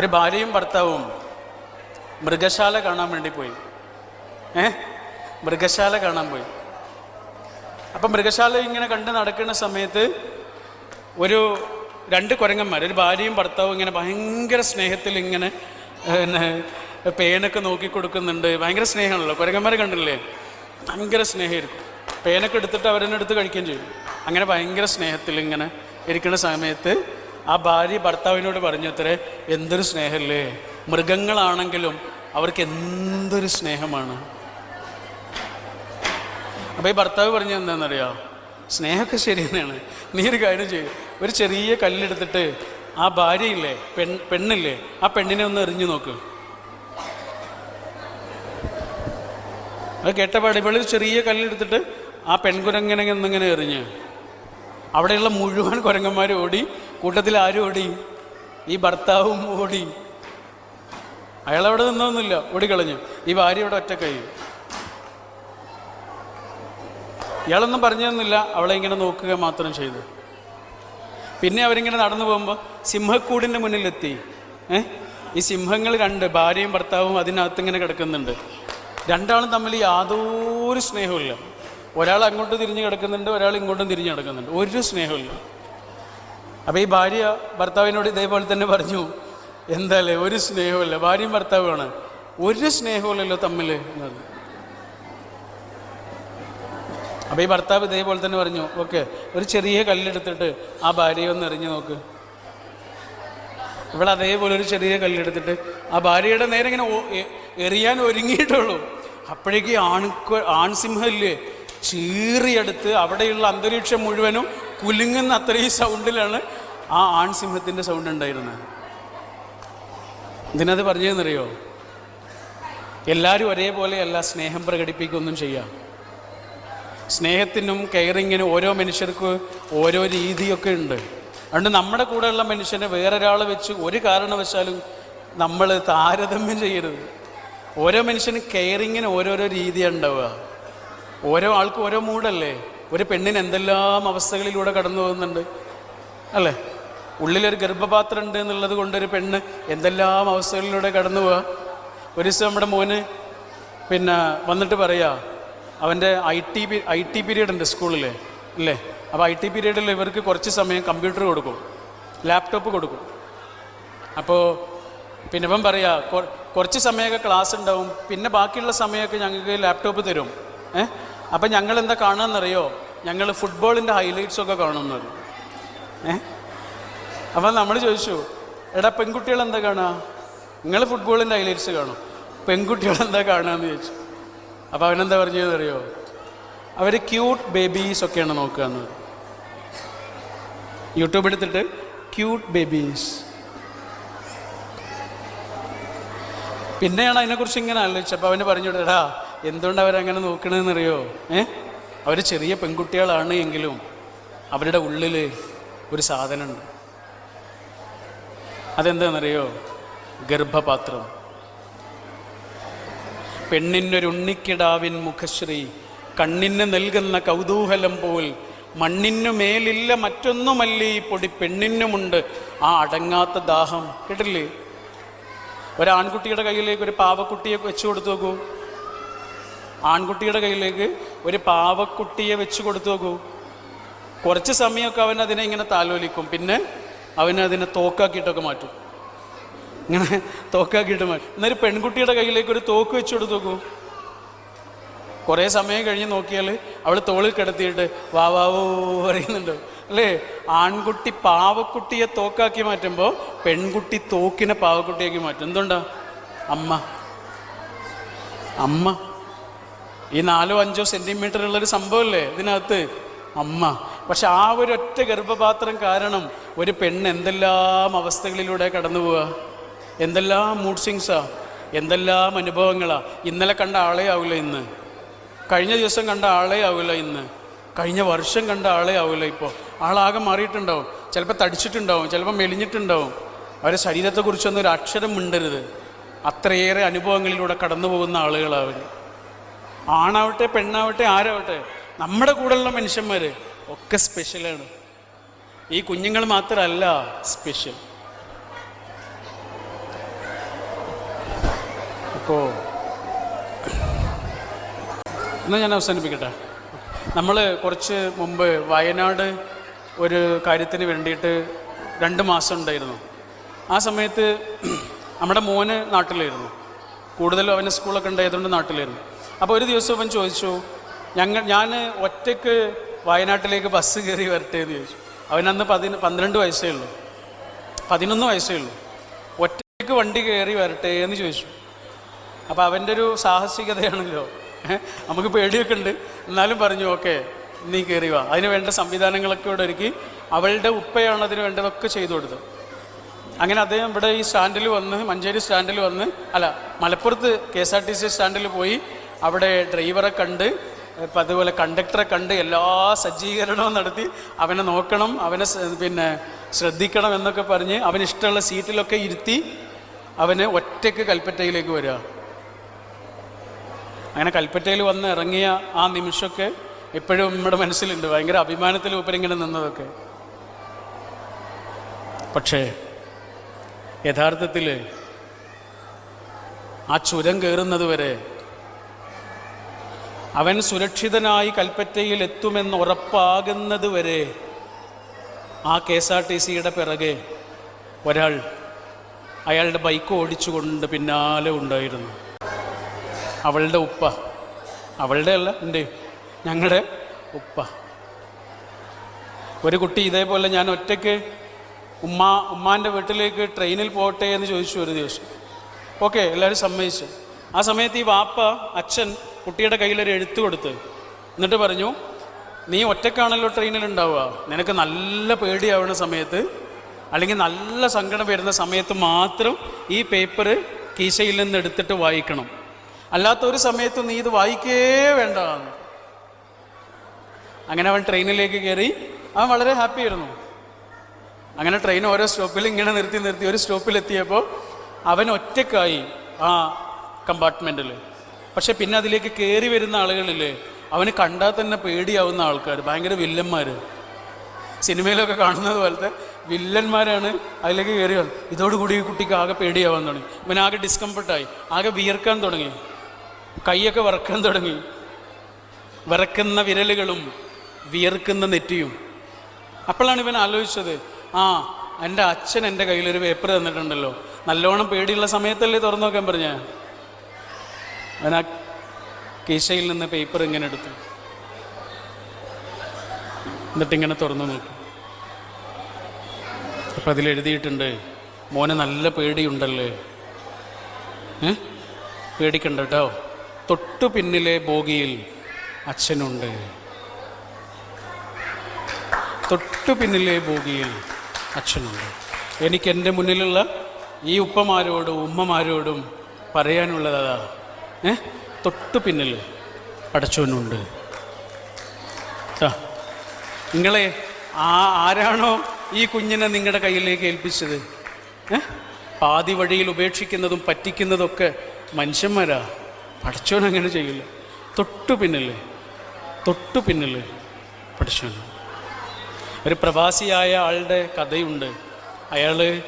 ഒരു ഭാര്യയും ഭർത്താവും മൃഗശാല കാണാൻ വേണ്ടി പോയി. ഏ? മൃഗശാല കാണാൻ പോയി. അപ്പം മൃഗശാല ഇങ്ങനെ കണ്ട് നടക്കുന്ന സമയത്ത് ഒരു രണ്ട് കുരങ്ങന്മാർ ഒരു ഭാര്യയും ഭർത്താവും ഇങ്ങനെ ഭയങ്കര സ്നേഹത്തിൽ ഇങ്ങനെ പേനൊക്കെ നോക്കി കൊടുക്കുന്നുണ്ട്. ഭയങ്കര സ്നേഹമാണല്ലോ. കുരങ്ങന്മാരെ കണ്ടില്ലേ? ഭയങ്കര സ്നേഹമായിരിക്കും. പേനൊക്കെ എടുത്തിട്ട് അവരെന്നെ എടുത്ത് കഴിക്കുകയും ചെയ്യും. അങ്ങനെ ഭയങ്കര സ്നേഹത്തിൽ ഇങ്ങനെ ഇരിക്കുന്ന സമയത്ത് ആ ഭാര്യ ഭർത്താവിനോട് പറഞ്ഞത്രേ എന്തൊരു സ്നേഹമല്ലേ മൃഗങ്ങളാണെങ്കിലും അവർക്ക് എന്തൊരു സ്നേഹമാണ്. അപ്പോൾ ഈ ഭർത്താവ് പറഞ്ഞ എന്താണെന്നറിയോ? സ്നേഹമൊക്കെ ശരി തന്നെയാണ്. നീ ഒരു കാര്യം ചെയ്യും. ഒരു ചെറിയ കല്ലെടുത്തിട്ട് ആ ഭാര്യയില്ലേ പെൺ പെണ്ണില്ലേ ആ പെണ്ണിനെ ഒന്ന് എറിഞ്ഞു നോക്ക്. അത് കേട്ടപാട് ഇവൾ ചെറിയ കല്ലെടുത്തിട്ട് ആ പെൺകുരങ്ങനെ ഒന്നിങ്ങനെ എറിഞ്ഞ്. അവിടെയുള്ള മുഴുവൻ കുരങ്ങന്മാർ ഓടി കൂട്ടത്തിൽ ആരും ഓടി? ഈ ഭർത്താവും ഓടി. അയാൾ അവിടെ നിന്നൊന്നുമില്ല ഓടിക്കളഞ്ഞു. ഈ ഭാര്യ ഇവിടെ ഒറ്റ കഴിയും ഇയാളൊന്നും പറഞ്ഞു തന്നില്ല അവളെ ഇങ്ങനെ നോക്കുക മാത്രം ചെയ്തു. പിന്നെ അവരിങ്ങനെ നടന്നു പോകുമ്പോൾ സിംഹക്കൂടിന്റെ മുന്നിലെത്തി. ഏ? ഈ സിംഹങ്ങൾ രണ്ട് ഭാര്യയും ഭർത്താവും അതിനകത്ത് ഇങ്ങനെ കിടക്കുന്നുണ്ട്. രണ്ടാളും തമ്മിൽ യാതൊരു സ്നേഹമില്ല ഒരാൾ അങ്ങോട്ട് തിരിഞ്ഞ് കിടക്കുന്നുണ്ട് ഒരാൾ ഇങ്ങോട്ടും തിരിഞ്ഞ് കിടക്കുന്നുണ്ട് ഒരു സ്നേഹമില്ല അപ്പോൾ ഈ ഭാര്യ ഭർത്താവിനോട് ഇതേപോലെ തന്നെ പറഞ്ഞു എന്താല്ലേ ഒരു സ്നേഹമില്ല ഭാര്യയും ഭർത്താവുമാണ്. ഒരു സ്നേഹമില്ലല്ലോ തമ്മിൽ എന്നത് അപ്പോൾ ഈ ഭർത്താവ് ഇതേപോലെ തന്നെ പറഞ്ഞു ഓക്കെ ഒരു ചെറിയ കല്ലെടുത്തിട്ട് ആ ഭാര്യയെ ഒന്ന് എറിഞ്ഞു നോക്ക്. ഇവിടെ അതേപോലെ ഒരു ചെറിയ കല്ലെടുത്തിട്ട് ആ ഭാര്യയുടെ നേരെ ഇങ്ങനെ എറിയാൻ ഒരുങ്ങിയിട്ടുള്ളൂ. അപ്പോഴേക്ക് ആൺ ആൺസിംഹല്ലേ ചീറിയെടുത്ത് അവിടെയുള്ള അന്തരീക്ഷം മുഴുവനും കുലുങ്ങുന്ന അത്രയും സൗണ്ടിലാണ് ആ ആൺസിംഹത്തിന്റെ സൗണ്ട് ഉണ്ടായിരുന്നത്. ഇതിനത് പറഞ്ഞതെന്നറിയോ? എല്ലാവരും ഒരേപോലെയല്ല സ്നേഹം പ്രകടിപ്പിക്കുകയൊന്നും ചെയ്യാം. സ്നേഹത്തിനും കെയറിങ്ങിനും ഓരോ മനുഷ്യർക്ക് ഓരോ രീതിയൊക്കെ ഉണ്ട്. അതുകൊണ്ട് നമ്മുടെ കൂടെയുള്ള മനുഷ്യനെ വേറൊരാൾ വെച്ച് ഒരു കാരണവശാലും നമ്മൾ താരതമ്യം ചെയ്യരുത്. ഓരോ മനുഷ്യനും കെയറിങ്ങിന് ഓരോരോ രീതിയാണ് ഉണ്ടാവുക. ഓരോ ആൾക്കും ഓരോ മൂഡല്ലേ ഒരു പെണ്ണിന് എന്തെല്ലാം അവസ്ഥകളിലൂടെ കടന്നു പോകുന്നുണ്ട്? അല്ലേ? ഉള്ളിലൊരു ഗർഭപാത്രം ഉണ്ട് എന്നുള്ളത് ഒരു പെണ്ണ് എന്തെല്ലാം അവസ്ഥകളിലൂടെ കടന്നു പോവുക ഒരു ദിവസം നമ്മുടെ മോന് പിന്നെ വന്നിട്ട് പറയാ അവന്റെ I T P I T period ഉണ്ട് സ്കൂളിൽ അല്ലേ? അപ്പോൾ ഐ ടി പീരീഡിൽ ഇവർക്ക് കുറച്ച് സമയം കമ്പ്യൂട്ടർ കൊടുക്കും ലാപ്ടോപ്പ് കൊടുക്കും. അപ്പോൾ പിന്നെ ഇവൻ പറയാ കുറച്ച് സമയമൊക്കെ ക്ലാസ് ഉണ്ടാവും പിന്നെ ബാക്കിയുള്ള സമയമൊക്കെ ഞങ്ങൾക്ക് ലാപ്ടോപ്പ് തരും ഏ? അപ്പം ഞങ്ങൾ എന്താ കാണുകയെന്നറിയോ? ഞങ്ങൾ ഫുട്ബോളിന്റെ ഹൈലൈറ്റ്സ് ഒക്കെ കാണുന്നത്. ഏ? അപ്പം നമ്മൾ ചോദിച്ചു എടാ പെൺകുട്ടികൾ എന്താ കാണുക? നിങ്ങൾ ഫുട്ബോളിന്റെ ഹൈലൈറ്റ്സ് കാണും. പെൺകുട്ടികൾ എന്താ കാണുകയെന്ന് ചോദിച്ചു. അപ്പോൾ അവനെന്താ പറഞ്ഞതെന്നറിയോ? അവർ ക്യൂട്ട് ബേബീസ് ഒക്കെയാണ് നോക്കുക എന്ന് യൂട്യൂബ് എടുത്തിട്ട് ക്യൂട്ട് ബേബീസ് പിന്നെയാണ് അതിനെക്കുറിച്ച് ഇങ്ങനെ ആലോചിച്ചപ്പോൾ അവന് പറഞ്ഞു എടാ എന്തുകൊണ്ട് അവരങ്ങനെ നോക്കണമെന്നറിയോ ഏ? അവർ ചെറിയ പെൺകുട്ടികളാണ് എങ്കിലും അവരുടെ ഉള്ളിൽ ഒരു സാധനമുണ്ട്. അതെന്താണെന്നറിയോ ഗർഭപാത്രം. പെണ്ണിനൊരു ഉണ്ണിക്കിടാവിൻ മുഖശ്രീ കണ്ണിന് നൽകുന്ന കൗതൂഹലം പോൽ മണ്ണിനു മേലില്ല മറ്റൊന്നുമല്ല ഈ പൊടി പെണ്ണിനുമുണ്ട്. ആ അടങ്ങാത്ത ദാഹം കേട്ടില്ലേ ഒരാൺകുട്ടിയുടെ കയ്യിലേക്ക് ഒരു പാവക്കുട്ടിയെ വെച്ചു കൊടുത്തു നോക്കൂ. ആൺകുട്ടിയുടെ കയ്യിലേക്ക് ഒരു പാവക്കുട്ടിയെ വെച്ച് കൊടുത്തു നോക്കൂ. കുറച്ച് സമയമൊക്കെ അവൻ അതിനെ ഇങ്ങനെ താലോലിക്കും. പിന്നെ അവനതിനെ അതിനെ തോക്കാക്കിയിട്ടൊക്കെ മാറ്റും. ഇങ്ങനെ തോക്കാക്കിയിട്ട് മാറ്റും. എന്നൊരു പെൺകുട്ടിയുടെ കയ്യിലേക്ക് ഒരു തോക്ക് വെച്ച് കൊടുത്തു നോക്കൂ. കുറേ സമയം കഴിഞ്ഞ് നോക്കിയാൽ അവൾ തോളിൽ കിടത്തിയിട്ട് വാവാവോ പറയുന്നുണ്ട്. അല്ലേ? ആൺകുട്ടി പാവക്കുട്ടിയെ തോക്കാക്കി മാറ്റുമ്പോൾ പെൺകുട്ടി തോക്കിനെ പാവക്കുട്ടിയാക്കി മാറ്റും. എന്തുകൊണ്ടാ അമ്മ. അമ്മ. ഈ നാലോ അഞ്ചോ സെന്റിമീറ്റർ ഉള്ളൊരു സംഭവമല്ലേ ഇതിനകത്ത്? അമ്മ. പക്ഷെ ആ ഒരു ഒറ്റ ഗർഭപാത്രം കാരണം ഒരു പെണ്ണ് എന്തെല്ലാം അവസ്ഥകളിലൂടെ കടന്നു പോവുക എന്തെല്ലാം മൂഡ് സിങ്സാ എന്തെല്ലാം അനുഭവങ്ങളാ? ഇന്നലെ കണ്ട ആളെ ആവില്ല ഇന്ന്. കഴിഞ്ഞ ദിവസം കണ്ട ആളെ ആവില്ല ഇന്ന്. കഴിഞ്ഞ വർഷം കണ്ട ആളെ ആവില്ല ഇപ്പോൾ ആളാകെ മാറിയിട്ടുണ്ടാവും. ചിലപ്പോൾ തടിച്ചിട്ടുണ്ടാവും ചിലപ്പോൾ മെലിഞ്ഞിട്ടുണ്ടാവും. അവരുടെ ശരീരത്തെക്കുറിച്ചൊന്നും ഒരു അക്ഷരം മിണ്ടരുത് അത്രയേറെ അനുഭവങ്ങളിലൂടെ കടന്നു പോകുന്ന ആളുകളാണ് ആണാവട്ടെ പെണ്ണാവട്ടെ ആരാവട്ടെ നമ്മുടെ കൂടെയുള്ള മനുഷ്യന്മാർ ഒക്കെ സ്പെഷ്യലാണ് ഈ കുഞ്ഞുങ്ങൾ മാത്രമല്ല സ്പെഷ്യൽ അപ്പോൾ എന്നാൽ ഞാൻ അവസാനിപ്പിക്കട്ടെ? നമ്മൾ കുറച്ച് മുമ്പ് വയനാട് ഒരു കാര്യത്തിന് വേണ്ടിയിട്ട് രണ്ട് മാസം ഉണ്ടായിരുന്നു. ആ സമയത്ത് നമ്മുടെ മോന് നാട്ടിലായിരുന്നു. കൂടുതലും അവന് സ്കൂളൊക്കെ ഉണ്ടായതുകൊണ്ട് നാട്ടിലായിരുന്നു. അപ്പോൾ ഒരു ദിവസം അവൻ ചോദിച്ചു ഞങ്ങൾ ഞാൻ ഒറ്റയ്ക്ക് വയനാട്ടിലേക്ക് ബസ് കയറി വരട്ടെ എന്ന് ചോദിച്ചു അവനന്ന് പതിന് പന്ത്രണ്ട് വയസ്സേ ഉള്ളൂ. പതിനൊന്ന് വയസ്സേ ഉള്ളൂ. ഒറ്റയ്ക്ക് വണ്ടി കയറി വരട്ടെ എന്ന് ചോദിച്ചു. അപ്പോൾ അവന്റെ ഒരു സാഹസികതയാണല്ലോ. നമുക്ക് പേടിയൊക്കെ ഉണ്ട്. എന്നാലും പറഞ്ഞു ഓക്കെ നീ കയറി വാ. അതിന് വേണ്ട സംവിധാനങ്ങളൊക്കെ ഇവിടെ ഒരുക്കി. അവളുടെ ഉപ്പയാണ് അതിന് വേണ്ടതൊക്കെ ചെയ്തു കൊടുത്തത് അങ്ങനെ അദ്ദേഹം ഇവിടെ ഈ സ്റ്റാൻഡിൽ വന്ന് മഞ്ചേരി സ്റ്റാൻഡിൽ വന്ന് അല്ല മലപ്പുറത്ത് K S R T C സ്റ്റാൻഡിൽ പോയി. അവിടെ ഡ്രൈവറെ കണ്ട് ഇപ്പം അതുപോലെ കണ്ടക്ടറെ കണ്ട് എല്ലാ സജ്ജീകരണവും നടത്തി അവനെ നോക്കണം അവനെ പിന്നെ ശ്രദ്ധിക്കണം എന്നൊക്കെ പറഞ്ഞ് അവന് ഇഷ്ടമുള്ള സീറ്റിലൊക്കെ ഇരുത്തി അവന് ഒറ്റയ്ക്ക് കൽപ്പറ്റയിലേക്ക് വരിക. അങ്ങനെ കൽപ്പറ്റയിൽ വന്ന് ഇറങ്ങിയ ആ നിമിഷമൊക്കെ ഇപ്പോഴും നമ്മുടെ മനസ്സിലുണ്ട്. ഭയങ്കര അഭിമാനത്തിൽ ഇങ്ങനെ നിന്നതൊക്കെ. പക്ഷേ യഥാർത്ഥത്തിൽ ആ ചുരം കയറുന്നത് വരെ അവൻ സുരക്ഷിതനായി കൽപ്പറ്റയിൽ എത്തുമെന്ന് ഉറപ്പാകുന്നത് വരെ ആ കെ എസ് ആർ ടി സിയുടെ പിറകെ ഒരാൾ അയാളുടെ ബൈക്ക് ഓടിച്ചുകൊണ്ട് പിന്നാലെ ഉണ്ടായിരുന്നു. അവളുടെ ഉപ്പ. അവളുടെ അല്ല എന്റെ ഞങ്ങളുടെ ഉപ്പ. ഒരു കുട്ടി ഇതേപോലെ ഞാൻ ഒറ്റയ്ക്ക് ഉമ്മ ഉമ്മാന്റെ വീട്ടിലേക്ക് ട്രെയിനിൽ പോട്ടെ എന്ന് ചോദിച്ചു ഒരു ദിവസം. ഓക്കെ എല്ലാവരും സമ്മതിച്ചു. ആ സമയത്ത് ഈ വാപ്പ അച്ഛൻ കുട്ടിയുടെ കയ്യിലൊരു എഴുത്ത് കൊടുത്ത് എന്നിട്ട് പറഞ്ഞു നീ ഒറ്റക്കാണല്ലോ ട്രെയിനിൽ ഉണ്ടാവുക നിനക്ക് നല്ല പേടിയാവുന്ന സമയത്ത് അല്ലെങ്കിൽ നല്ല സങ്കടം വരുന്ന സമയത്ത് മാത്രം ഈ പേപ്പർ കീശയിൽ നിന്ന് എടുത്തിട്ട് വായിക്കണം. അല്ലാത്ത ഒരു സമയത്ത് നീ ഇത് വായിക്കേ വേണ്ട. അങ്ങനെ അവൻ ട്രെയിനിലേക്ക് കയറി. അവൻ വളരെ ഹാപ്പി ആയിരുന്നു. അങ്ങനെ ട്രെയിൻ ഓരോ സ്റ്റോപ്പിൽ ഇങ്ങനെ നിർത്തി നിർത്തി ഒരു സ്റ്റോപ്പിൽ എത്തിയപ്പോൾ അവൻ ഒറ്റക്കായി ആ കമ്പാർട്ട്മെന്റിൽ പക്ഷേ പിന്നെ അതിലേക്ക് കയറി വരുന്ന ആളുകളില്ലേ അവന് കണ്ടാൽ തന്നെ പേടിയാവുന്ന ആൾക്കാർ ഭയങ്കര വില്ലന്മാർ സിനിമയിലൊക്കെ കാണുന്നത് പോലത്തെ വില്ലന്മാരാണ് അതിലേക്ക് കയറി വന്നത് ഇതോടുകൂടി ഈ കുട്ടിക്ക് ആകെ പേടിയാവാൻ തുടങ്ങി. ഇവനാകെ ഡിസ്കംഫർട്ടായി ആകെ വിയർക്കാൻ തുടങ്ങി. കൈയൊക്കെ വറക്കാൻ തുടങ്ങി. വിറക്കുന്ന വിരലുകളും വിയർക്കുന്ന നെറ്റിയും. അപ്പോഴാണ് ഇവൻ ആലോചിച്ചത് ആ എന്റെ അച്ഛൻ എന്റെ കയ്യിലൊരു പേപ്പർ തന്നിട്ടുണ്ടല്ലോ. നല്ലോണം പേടിയുള്ള സമയത്തല്ലേ തുറന്നു നോക്കാൻ പറഞ്ഞ? അവൻ ആ കീശയിൽ നിന്ന് പേപ്പർ ഇങ്ങനെ എടുത്തു. എന്നിട്ടിങ്ങനെ തുറന്നു നോക്കി. അപ്പം അതിലെഴുതിയിട്ടുണ്ട് മോനെ നല്ല പേടിയുണ്ടല്ലേ? ഏ? പേടിക്കണ്ട കേട്ടോ. തൊട്ടു പിന്നിലെ ബോഗിയിൽ അച്ഛനുണ്ട്. തൊട്ടു പിന്നിലെ ബോഗിയിൽ അച്ഛനുണ്ട്. എനിക്ക് എന്റെ മുന്നിലുള്ള ഈ ഉപ്പമാരോടും ഉമ്മമാരോടും പറയാനുള്ളത് അതാ. ഏ? തൊട്ടു പിന്നിൽ പടച്ചവനുണ്ട്. നിങ്ങളെ ആ ആരാണോ ഈ കുഞ്ഞിനെ നിങ്ങളുടെ കയ്യിലേക്ക് ഏൽപ്പിച്ചത്? ഏ? പാതി വഴിയിൽ ഉപേക്ഷിക്കുന്നതും പറ്റിക്കുന്നതൊക്കെ മനുഷ്യന്മാരാ. പഠിച്ചവൻ അങ്ങനെ ചെയ്യില്ല. തൊട്ടു പിന്നിൽ തൊട്ടു പിന്നിൽ പഠിച്ചവൻ ഒരു പ്രവാസിയായ ആളുടെ കഥയുണ്ട്. അയാൾ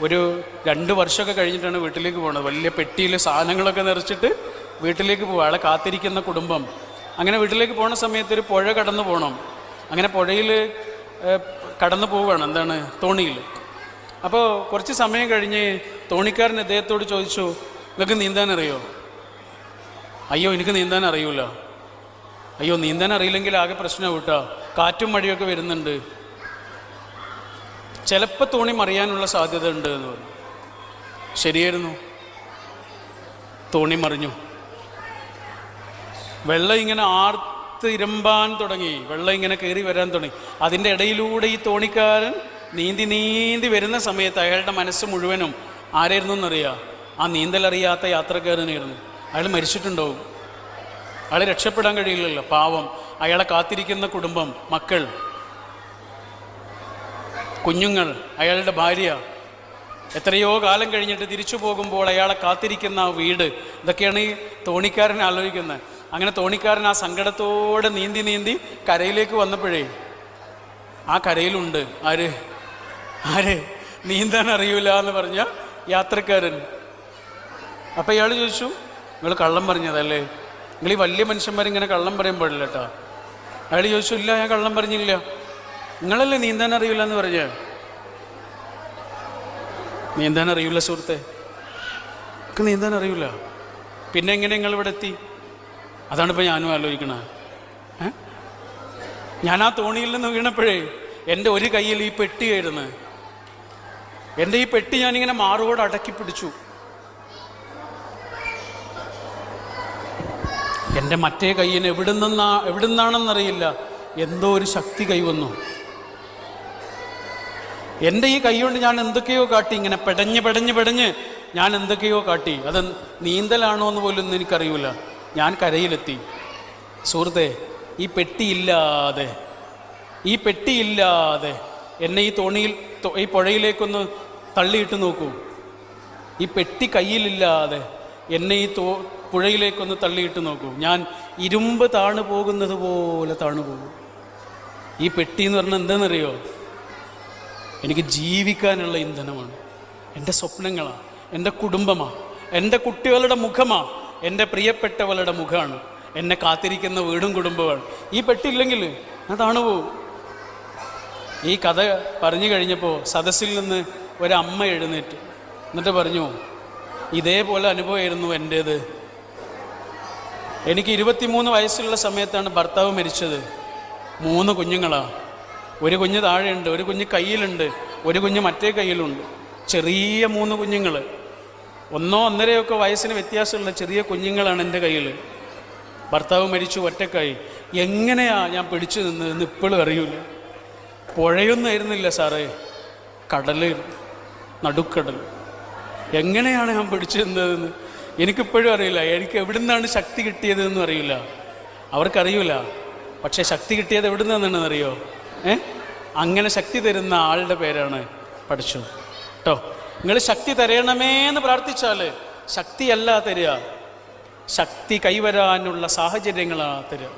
ഒരു രണ്ട് വർഷമൊക്കെ കഴിഞ്ഞിട്ടാണ് വീട്ടിലേക്ക് പോകുന്നത്. വലിയ പെട്ടിയിൽ സാധനങ്ങളൊക്കെ നിറച്ചിട്ട് വീട്ടിലേക്ക് പോകുക അയാളെ കാത്തിരിക്കുന്ന കുടുംബം. അങ്ങനെ വീട്ടിലേക്ക് പോണ സമയത്ത് ഒരു പുഴ കടന്നു പോകണം അങ്ങനെ പുഴയിൽ കടന്നു പോവുകയാണ്. എന്താണ്? തോണിയിൽ. അപ്പോൾ കുറച്ച് സമയം കഴിഞ്ഞ് തോണിക്കാരൻ അദ്ദേഹത്തോട് ചോദിച്ചു നിങ്ങൾക്ക് നീന്താൻ അറിയോ അയ്യോ എനിക്ക് നീന്താൻ അറിയൂല. അയ്യോ നീന്താൻ അറിയില്ലെങ്കിൽ ആകെ പ്രശ്നമാണ് കേട്ടോ. കാറ്റും മഴയൊക്കെ വരുന്നുണ്ട്. ചിലപ്പോൾ തോണി മറിയാനുള്ള സാധ്യത ഉണ്ട് എന്ന് പറഞ്ഞു. ശരിയായിരുന്നു. തോണി മറിഞ്ഞു. വെള്ളം ഇങ്ങനെ ആർത്ത് ഇരമ്പാൻ തുടങ്ങി. വെള്ളം ഇങ്ങനെ കയറി വരാൻ തുടങ്ങി. അതിന്റെ ഇടയിലൂടെ ഈ തോണിക്കാരൻ നീന്തി നീന്തി വരുന്ന സമയത്ത് അയാളുടെ മനസ്സ് മുഴുവനും ആരായിരുന്നു എന്നറിയാം? ആ നീന്തലറിയാത്ത യാത്രക്കാരനായിരുന്നു. അയാൾ മരിച്ചിട്ടുണ്ടാവും. അയാൾ രക്ഷപ്പെടാൻ കഴിയില്ലല്ലോ. പാവം. അയാളെ കാത്തിരിക്കുന്ന കുടുംബം മക്കൾ. കുഞ്ഞുങ്ങൾ അയാളുടെ ഭാര്യ. എത്രയോ കാലം കഴിഞ്ഞിട്ട് തിരിച്ചു പോകുമ്പോൾ അയാളെ കാത്തിരിക്കുന്ന ആ വീട്. ഇതൊക്കെയാണ് ഈ തോണിക്കാരൻ ആലോചിക്കുന്നത്. അങ്ങനെ തോണിക്കാരൻ ആ സങ്കടത്തോടെ നീന്തി നീന്തി കരയിലേക്ക് വന്നപ്പോഴേ ആ കരയിലുണ്ട്. ആര്? ആര്? നീന്താൻ അറിയൂല എന്ന് പറഞ്ഞ യാത്രക്കാരൻ. അപ്പം ഇയാൾ ചോദിച്ചു നിങ്ങൾ കള്ളം പറഞ്ഞതല്ലേ? നിങ്ങൾ ഈ വലിയ മനുഷ്യന്മാരിങ്ങനെ കള്ളം പറയാൻ പാടില്ല കേട്ടോ അയാൾ ചോദിച്ചു ഇല്ല ഞാൻ കള്ളം പറഞ്ഞില്ല. നിങ്ങളല്ലേ നീന്താൻ അറിയില്ല എന്ന് പറഞ്ഞ? നീന്താൻ അറിയില്ല സുഹൃത്തെ. എനിക്ക് നീന്താൻ അറിയില്ല. പിന്നെ എങ്ങനെ നിങ്ങൾ ഇവിടെ എത്തി? അതാണ് ഇപ്പോൾ ഞാനും ആലോചിക്കണത്. ഞാൻ ആ തോണിയിൽ നിന്ന് വീണപ്പോഴേ എന്റെ ഒരു കയ്യിൽ ഈ പെട്ടി ആയിരുന്നു. എന്റെ ഈ പെട്ടി ഞാനിങ്ങനെ മാറോട് അടക്കി പിടിച്ചു. എന്റെ മറ്റേ കയ്യിന് എവിടെ നിന്നാ എവിടെ നിന്നാണെന്നറിയില്ല എന്തോ ഒരു ശക്തി കൈവന്നു എന്റെ ഈ കൈ കൊണ്ട് ഞാൻ എന്തൊക്കെയോ കാട്ടി ഇങ്ങനെ പെടഞ്ഞ് പെടഞ്ഞ് പെടഞ്ഞ് ഞാൻ എന്തൊക്കെയോ കാട്ടി. അത് നീന്തലാണോ എന്ന് പോലും എനിക്കറിയില്ല ഞാൻ കരയിലെത്തി. സുഹൃത്തെ ഈ പെട്ടിയില്ലാതെ ഈ പെട്ടിയില്ലാതെ എന്നെ ഈ തോണിയിൽ ഈ പുഴയിലേക്കൊന്ന് തള്ളിയിട്ട് നോക്കൂ. ഈ പെട്ടി കയ്യിലില്ലാതെ എന്നെ ഈ തോ പുഴയിലേക്കൊന്ന് തള്ളിയിട്ട് നോക്കൂ. ഞാൻ ഇരുമ്പ് താണു പോകുന്നത് പോലെ താണു പോകും ഈ പെട്ടി എന്ന് പറഞ്ഞാൽ എന്താണെന്നറിയോ? എനിക്ക് ജീവിക്കാനുള്ള ഇന്ധനമാണ്. എന്റെ സ്വപ്നങ്ങളാണ് എന്റെ കുടുംബമാണ് എന്റെ കുട്ടികളുടെ മുഖമാണ് എന്റെ പ്രിയപ്പെട്ടവളുടെ മുഖമാണ് എന്നെ കാത്തിരിക്കുന്ന വീടും കുടുംബമാണ് ഈ പെട്ടില്ലെങ്കിൽ ഞാൻ താണു പോകും ഈ കഥ പറഞ്ഞു കഴിഞ്ഞപ്പോൾ സദസ്സിൽ നിന്ന് ഒരമ്മ എഴുന്നേറ്റ്. എന്നിട്ട് പറഞ്ഞു ഇതേപോലെ അനുഭവമായിരുന്നു എന്റേത് എനിക്ക് ഇരുപത്തിമൂന്ന് വയസ്സുള്ള സമയത്താണ് ഭർത്താവ് മരിച്ചത്. മൂന്ന് കുഞ്ഞുങ്ങളാണ് ഒരു കുഞ്ഞ് താഴെയുണ്ട് ഒരു കുഞ്ഞ് കയ്യിലുണ്ട് ഒരു കുഞ്ഞ് മറ്റേ കയ്യിലുണ്ട്. ചെറിയ മൂന്ന് കുഞ്ഞുങ്ങൾ ഒന്നോ ഒന്നരയൊക്കെ വയസ്സിന് വ്യത്യാസമുള്ള ചെറിയ കുഞ്ഞുങ്ങളാണ് എന്റെ കയ്യിൽ ഭർത്താവ് മരിച്ചു ഒറ്റക്കായി. എങ്ങനെയാ ഞാൻ പിടിച്ചു നിന്നതെന്ന് ഇപ്പോഴും അറിയൂല. പുഴയൊന്നും ആയിരുന്നില്ല സാറേ. കടൽ നടുക്കടൽ. എങ്ങനെയാണ് ഞാൻ പിടിച്ചു നിന്നതെന്ന് എനിക്കിപ്പോഴും അറിയില്ല. എനിക്ക് എവിടെ നിന്നാണ് ശക്തി കിട്ടിയതെന്നും അറിയില്ല. അവർക്കറിയില്ല പക്ഷേ ശക്തി കിട്ടിയത് എവിടെ ഏ? അങ്ങനെ ശക്തി തരുന്ന ആളുടെ പേരാണ് പഠിച്ചു. കേട്ടോ നിങ്ങൾ ശക്തി തരണമേ എന്ന് പ്രാർത്ഥിച്ചാൽ ശക്തിയല്ല തരിക. ശക്തി കൈവരാനുള്ള സാഹചര്യങ്ങളാണ് തരിക.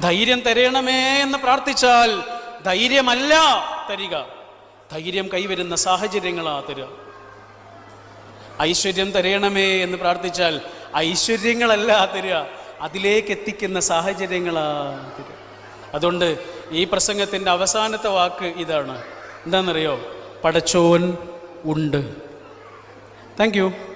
ധൈര്യം തരണമേ എന്ന് പ്രാർത്ഥിച്ചാൽ ധൈര്യമല്ല തരിക. ധൈര്യം കൈവരുന്ന സാഹചര്യങ്ങളാ തരിക. ഐശ്വര്യം തരയണമേ എന്ന് പ്രാർത്ഥിച്ചാൽ ഐശ്വര്യങ്ങളല്ല തരിക. അതിലേക്ക് എത്തിക്കുന്ന സാഹചര്യങ്ങളാ തരിക. അതുകൊണ്ട് ഈ പ്രസംഗത്തിന്റെ അവസാനത്തെ വാക്ക് ഇതാണ്. എന്താണെന്നറിയോ? പടച്ചോൻ ഉണ്ട്. താങ്ക്